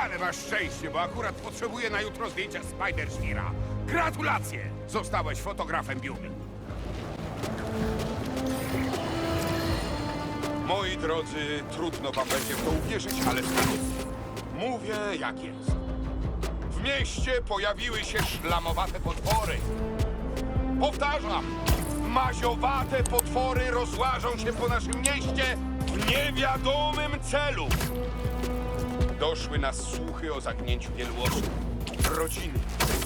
Ale masz szczęście, bo akurat potrzebuję na jutro zdjęcia Spider-Świra. Gratulacje! Zostałeś fotografem Biumi. Moi drodzy, trudno wam będzie w to uwierzyć, ale. Mówię jak jest. W mieście pojawiły się szlamowate potwory. Powtarzam, maziowate potwory rozłażą się po naszym mieście w niewiadomym celu. Doszły nas słuchy o zagnięciu wielu osób. Rodziny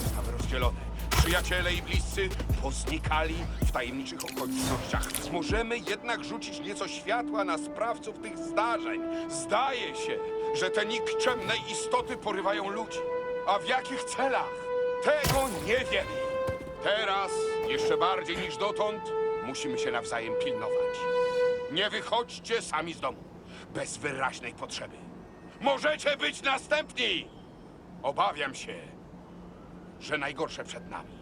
zostały rozdzielone. Przyjaciele i bliscy poznikali w tajemniczych okolicznościach. Możemy jednak rzucić nieco światła na sprawców tych zdarzeń. Zdaje się, że te nikczemne istoty porywają ludzi. A w jakich celach? Tego nie wiemy. Teraz, jeszcze bardziej niż dotąd, musimy się nawzajem pilnować. Nie wychodźcie sami z domu, bez wyraźnej potrzeby. Możecie być następni! Obawiam się, że najgorsze przed nami.